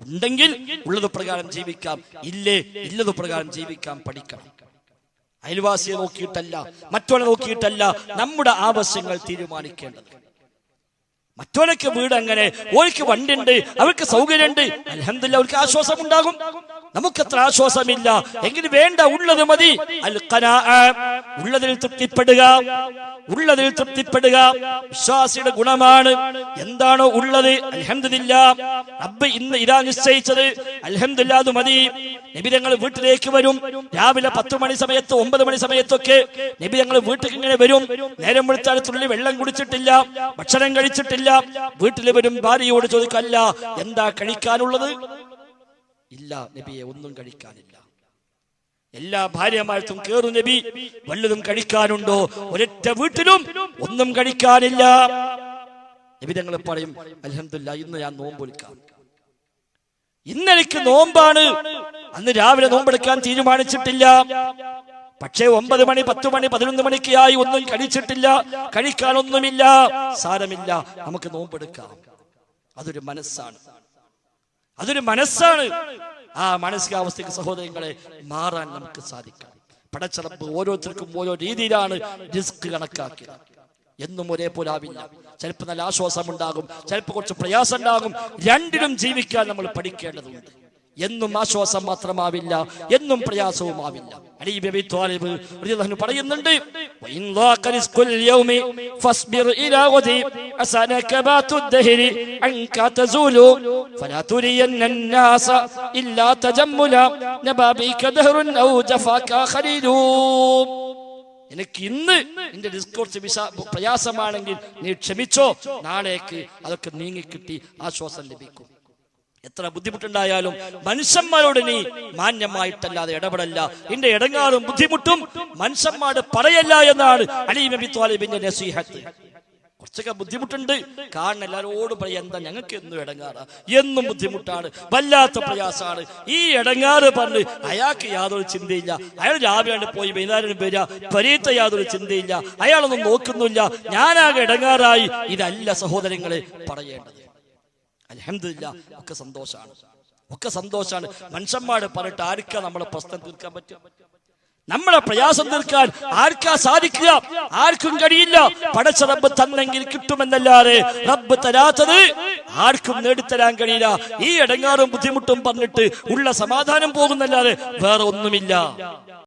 ഉണ്ടെങ്കിൽ ഉള്ളത് പ്രകാരം ജീവിക്കാം. ഇല്ലേ? ഇല്ലത് പ്രകാരം ജീവിക്കാൻ പഠിക്കണം. അയൽവാസിയെ നോക്കിയിട്ടല്ല മറ്റൊരെ നോക്കിയിട്ടല്ല നമ്മുടെ ആവശ്യങ്ങൾ തീരുമാനിക്കേണ്ടത്. മറ്റവനൊക്കെ വീട് അങ്ങനെ ഓർക്ക് വണ്ടിയുണ്ട് അവർക്ക് സൗകര്യമുണ്ട് അലഹമില്ല അവർക്ക് ആശ്വാസം ഉണ്ടാകും. നമുക്കത്ര ആശ്വാസമില്ല. എങ്കിലും വേണ്ട ഉള്ളത് മതി. ഉള്ളതിൽ തൃപ്തിപ്പെടുക. ഉള്ളതിൽ തൃപ്തിപ്പെടുക. വിശ്വാസിയുടെ ഗുണമാണ്. എന്താണോ ഉള്ളത്? അലഹമില്ല റബ്ബ് ഇന്ന് ഇതാ നിശ്ചയിച്ചത്. അലഹമില്ല അത് മതി. നബിതങ്ങൾ വീട്ടിലേക്ക് വരും. രാവിലെ പത്ത് മണി സമയത്ത് ഒമ്പത് മണി സമയത്തൊക്കെ നബിതങ്ങൾ വീട്ടിൽ ഇങ്ങനെ വരും. നേരം വിളിച്ചാൽ തുള്ളി വെള്ളം കുടിച്ചിട്ടില്ല. ഭക്ഷണം കഴിച്ചിട്ടില്ല. വീട്ടിൽ വരും ഭാര്യയോട് ചോദിക്കല്ല എന്താ കഴിക്കാനുള്ളത്? ഇല്ല നബിയെ ഒന്നും കഴിക്കാനില്ല. എല്ലാ ഭാര്യമാർക്കും കേറു നബി വല്ലതും കഴിക്കാനുണ്ടോ? ഒരൊറ്റ വീട്ടിലും ഒന്നും കഴിക്കാനില്ല. നബി ഞങ്ങൾ പറയും അലഹമില്ല ഇന്ന് ഞാൻ നോമ്പൊലിക്കാം ഇന്നെനിക്ക് നോമ്പാണ്. അന്ന് രാവിലെ നോമ്പെടുക്കാൻ തീരുമാനിച്ചിട്ടില്ല. പക്ഷേ ഒമ്പത് മണി പത്ത് മണി പതിനൊന്ന് മണിക്കായി ഒന്നും കഴിച്ചിട്ടില്ല. കഴിക്കാനൊന്നുമില്ല. സാരമില്ല. നമുക്ക് നോമ്പെടുക്കാം. അതൊരു മനസ്സാണ്. അതൊരു മനസ്സാണ്. ആ മാനസികാവസ്ഥയ്ക്ക് സഹോദരങ്ങളെ മാറാൻ നമുക്ക് സാധിക്കാം. പടച്ചിറപ്പ് ഓരോരുത്തർക്കും ഓരോ രീതിയിലാണ് റിസ്ക് കണക്കാക്കിയത്. എന്നും ഒരേപോലെ ആവില്ല. ചിലപ്പോൾ നല്ല ആശ്വാസം ഉണ്ടാകും ചിലപ്പോൾ കുറച്ച് പ്രയാസം ഉണ്ടാകും. രണ്ടിനും ജീവിക്കാൻ നമ്മൾ പഠിക്കേണ്ടതുണ്ട്. എന്നും ആശ്വാസം മാത്രമാവില്ല എന്നും പ്രയാസവുമാവില്ല. പറയുന്നുണ്ട് എനിക്ക് ഇന്ന് നിന്റെ ഡിസ്കോർസ് വിസ പ്രയാസമാണെങ്കിൽ നീ ക്ഷമിച്ചോ നാളേക്ക് അതൊക്കെ നീങ്ങിക്കിട്ടി ആശ്വാസം ലഭിക്കും. എത്ര ബുദ്ധിമുട്ടുണ്ടായാലും മനുഷ്യന്മാരോട് നീ മാന്യമായിട്ടല്ലാതെ ഇടപെടല്ല. നിന്റെ ഇടങ്ങാറും ബുദ്ധിമുട്ടും മനുഷ്യന്മാരോട് പറയല്ല എന്നാണ് അലി നബി ത്വാലിബിന്റെ നസീഹത്ത്. കുറച്ചൊക്കെ ബുദ്ധിമുട്ടുണ്ട്. കാണുന്ന എല്ലാവരോടും പറയാം എന്താ ഞങ്ങൾക്ക് എന്നും ഇടങ്ങാറാ? എന്നും ബുദ്ധിമുട്ടാണ്. വല്ലാത്ത പ്രയാസമാണ്. ഈ ഇടങ്ങാറ് പറഞ്ഞ് അയാൾക്ക് യാതൊരു ചിന്തയില്ല. അയാൾ രാവിലെ പോയി വൈകുന്നേരം വരിക. പരീത്ത യാതൊരു ചിന്തയില്ല. അയാളൊന്നും നോക്കുന്നില്ല. ഞാനാകെ ഇടങ്ങാറായി. ഇതല്ല സഹോദരങ്ങളെ പറയേണ്ടത്. അലഹമില്ല ഒക്കെ സന്തോഷമാണ് ഒക്കെ സന്തോഷമാണ് മനുഷ്യന്മാര് പറഞ്ഞിട്ട് ആർക്കാ നമ്മളെ പ്രശ്നം തീർക്കാൻ പറ്റും നമ്മളെ പ്രയാസം തീർക്കാൻ ആർക്കാ സാധിക്കുക? ആർക്കും കഴിയില്ല. പടച്ച റബ്ബ് തന്നെങ്കിൽ കിട്ടുമെന്നല്ലാതെ റബ്ബ് തരാത്തത് ആർക്കും നേടിത്തരാൻ കഴിയില്ല. ഈ ഇടങ്ങാറും ബുദ്ധിമുട്ടും പറഞ്ഞിട്ട് ഉള്ള സമാധാനം പോകുന്നല്ലാതെ വേറെ ഒന്നുമില്ല.